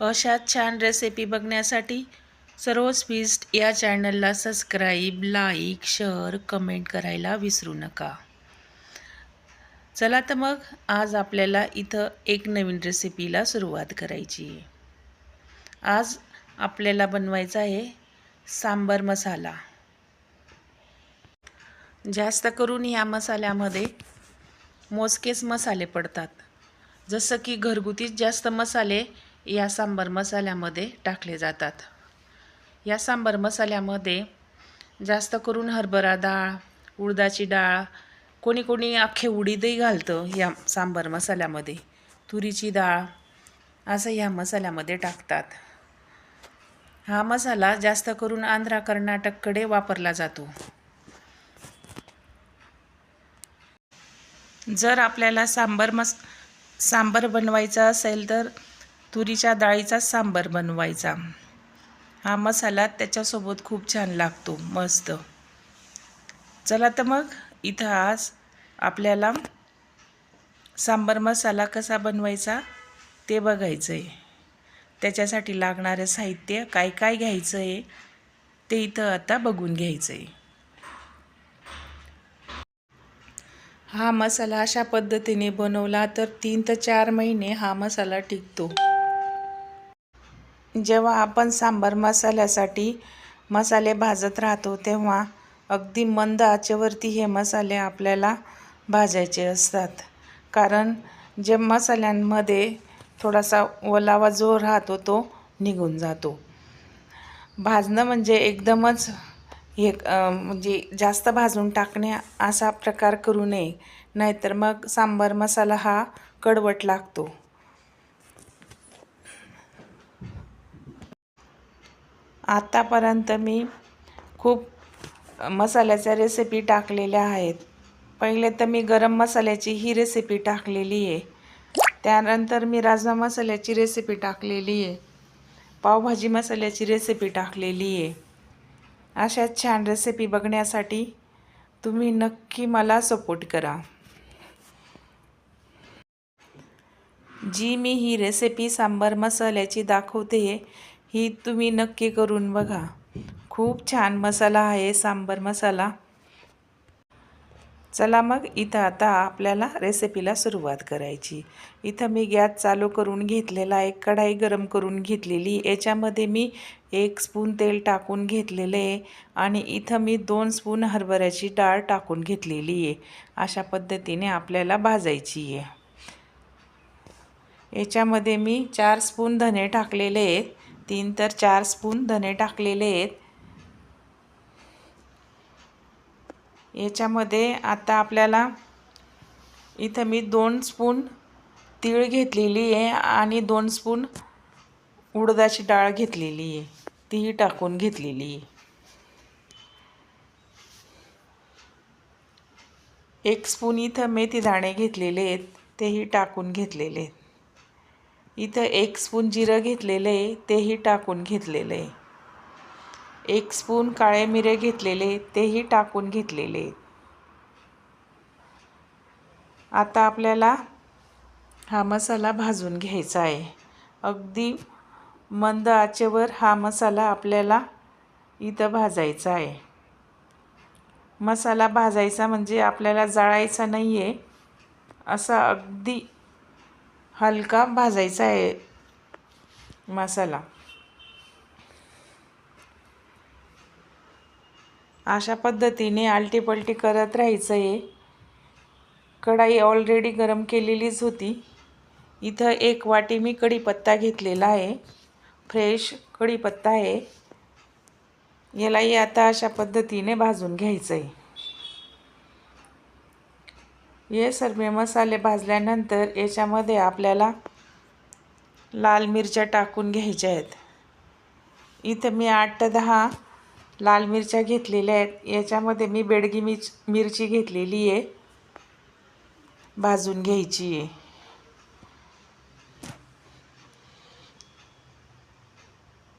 अशा छान रेसिपी बघण्यासाठी सर्व फीस्ट या चॅनलला सबस्क्राईब लाईक शेअर कमेंट करायला विसरू नका. चला तर मग आज आपल्याला इथं एक नवीन रेसिपीला सुरुवात करायची. आहे आज आपल्याला बनवायचा आहे सांबर मसाला. जास्त करून या मसाल्यामध्ये मोजकेच मसाले पडतात. जसं की घरगुतीच जास्त मसाले या सांबार मसाल्यामध्ये टाकले जातात. या सांबार मसाल्यामध्ये जास्त करून हरभरा डाळ उडदाची डाळ कोणी कोणी अख्खे उडीदही घालतं या सांबार मसाल्यामध्ये. तुरीची डाळ असं ह्या मसाल्यामध्ये टाकतात. हा मसाला जास्त करून आंध्रा कर्नाटककडे वापरला जातो. जर आपल्याला सांबर मस सांबर बनवायचा असेल तर तुरीच्या डाळीचा सांबर बनवायचा. हा मसाला त्याच्यासोबत खूप छान लागतो मस्त. चला तर मग इथं आज आपल्याला सांबर मसाला कसा बनवायचा ते बघायचं आहे त्याच्यासाठी लागणारं साहित्य काय काय घ्यायचं आहे ते इथं आता बघून घ्यायचं आहे हा मसाला अशा पद्धतीने बनवला तर तीन ते चार महिने हा मसाला टिकतो. जेव्हा आपण सांबार मसाल्यासाठी मसाले भाजत राहतो तेव्हा अगदी मंद आचेवरती हे मसाले आपल्याला भाजायचे असतात. कारण जे मसाल्यांमध्ये थोडासा ओलावा जो राहतो तो निघून जातो. भाजणं म्हणजे एकदमच हे म्हणजे जास्त भाजून टाकणे असा प्रकार करू नये नाहीतर मग सांबार मसाला हा कडवट लागतो. आत्तापर्यंत मी खूप मसाल्याच्या रेसिपी टाकलेल्या आहेत. पहिले तर मी गरम मसाल्याची ही रेसिपी टाकलेली आहे. त्यानंतर मी राजमा मसाल्याची रेसिपी टाकलेली आहे. पावभाजी मसाल्याची रेसिपी टाकलेली आहे. अशा छान रेसिपी बघण्यासाठी तुम्ही नक्की मला सपोर्ट करा. जी मी ही रेसिपी सांबार मसाल्याची दाखवते ही तुम्ही नक्की करून बघा. खूप छान मसाला आहे सांबर मसाला. चला मग इथं आता आपल्याला रेसिपीला सुरुवात करायची. इथं मी गॅस चालू करून घेतलेला एक कढाई गरम करून घेतलेली. याच्यामध्ये मी एक स्पून तेल टाकून घेतलेलं आहे आणि इथं मी दोन स्पून हरभऱ्याची डाळ टाकून घेतलेली आहे. अशा पद्धतीने आपल्याला भाजायची आहे. याच्यामध्ये मी चार स्पून धने टाकलेले आहेत. तीन तर चार स्पून धने टाकलेले आहेत. याच्यामध्ये आता आपल्याला इथं मी दोन स्पून तीळ घेतलेली आहे आणि दोन स्पून उडदाची डाळ घेतलेली आहे. तीही टाकून घेतलेली आहे. एक स्पून इथं मेथी दाणे घेतलेले आहेत तेही टाकून घेतलेले आहेत. इथं एक स्पून जिरं घेतलेलं आहे तेही टाकून घेतलेलं आहे. एक स्पून काळे मिरे घेतलेले तेही टाकून घेतलेले आता आपल्याला हा मसाला भाजून घ्यायचा आहे. अगदी मंद आचेवर हा मसाला आपल्याला इथं भाजायचा आहे. मसाला भाजायचा म्हणजे आपल्याला जाळायचा नाही आहे असा अगदी हलका भाजायचा आहे मसाला. अशा पद्धतीने आलटीपलटी करत राहायचं आहे कढाई ऑलरेडी गरम केलेलीच होती. इथं एक वाटी मी कढीपत्ता घेतलेला आहे. फ्रेश कढीपत्ता आहे. यालाही आता अशा पद्धतीने भाजून घ्यायचं आहे हे सर्व मसाले भाजल्यानंतर याच्यामध्ये आपल्याला लाल मिरच्या टाकून घ्यायच्या आहेत. इथं मी आठ ते दहा लाल मिरच्या घेतलेल्या आहेत. याच्यामध्ये मी बेडगी मिच मिरची घेतलेली आहे. भाजून घ्यायची आहे.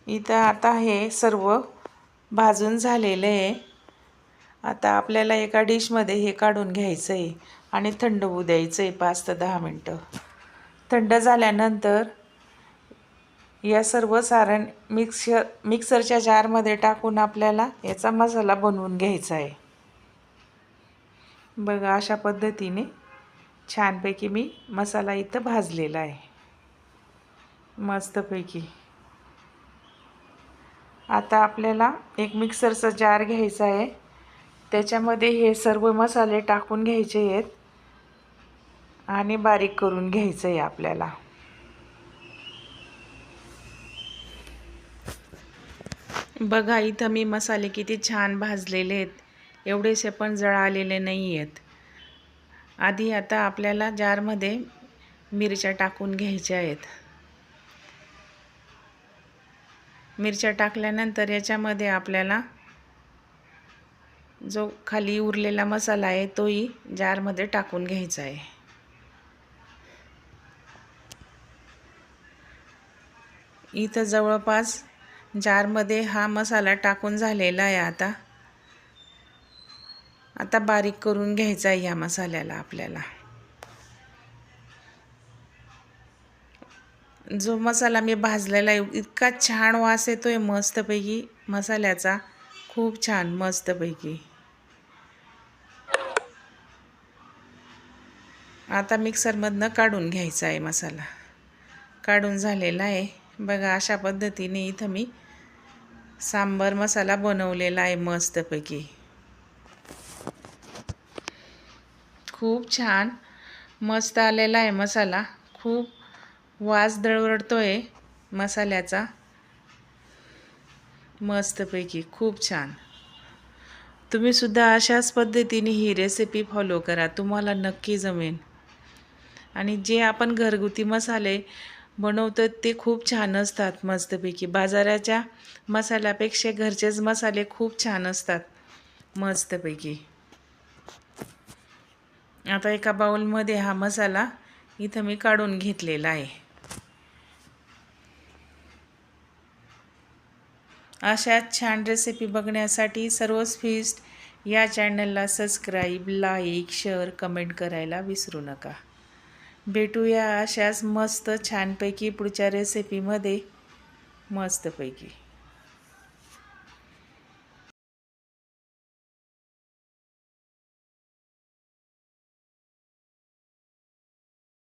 इथं आता हे सर्व भाजून झालेलं आहे. आता आपल्याला एका डिशमध्ये हे काढून घ्यायचं आहे. आणि थंड होऊ द्यायचं आहे पाच ते दहा मिनटं. थंड झाल्यानंतर या सर्व सारण मिक्सर मिक्सरच्या जारमध्ये टाकून आपल्याला याचा मसाला बनवून घ्यायचा आहे बघा अशा पद्धतीने छानपैकी मी मसाला इथं भाजलेला आहे मस्तपैकी. आता आपल्याला एक मिक्सरचा जार घ्यायचा आहे त्याच्यामध्ये हे सर्व मसाले टाकून घ्यायचे आहेत. आणि बारीक करून घ्यायचं आहे आपल्याला. बघा इथं मी मसाले किती छान भाजलेले आहेत. एवढेसे पण जळालेले नाही आहेत आधी आता आपल्याला जारमध्ये मिरच्या टाकून घ्यायच्या आहेत. मिरच्या टाकल्यानंतर याच्यामध्ये आपल्याला जो खाली उरलेला मसाला आहे तोही जारमध्ये टाकून घ्यायचा आहे. इथं जवळपास जारमध्ये हा मसाला टाकून झालेला आहे आता. आता बारीक करून घ्यायचा आहे या मसाल्याला आपल्याला. जो मसाला मी भाजलेला आहे इतका छान वास येतो आहे मस्तपैकी. मसाल्याचा खूप छान मस्तपैकी. आता मिक्सरमधनं काढून घ्यायचा आहे मसाला. काढून झालेला आहे. बघा अशा पद्धतीने इथं मी सांबर मसाला बनवलेला आहे मस्तपैकी. खूप छान मस्त आलेला आहे मसाला. खूप वास दळवडतो आहे मसाल्याचा. मस्तपैकी खूप छान. तुम्हीसुद्धा अशाच पद्धतीने ही रेसिपी फॉलो करा. तुम्हाला नक्की जमेन आणि जे आपण घरगुती मसाले बनवतात ते खूप छान असतात मस्तपैकी. बाजाराच्या मसाल्यापेक्षा घरचेच मसाले खूप छान असतात मस्तपैकी. आता एका बाऊलमध्ये हा मसाला इथं मी काढून घेतलेला आहे. अशा छान रेसिपी बघण्यासाठी सर्वच फिस्ट या चॅनलला सबस्क्राईब लाईक शेअर कमेंट करायला विसरू नका. भेटूया अशाच मस्त छानपैकी पुढच्या रेसिपीमध्ये मस्तपैकी.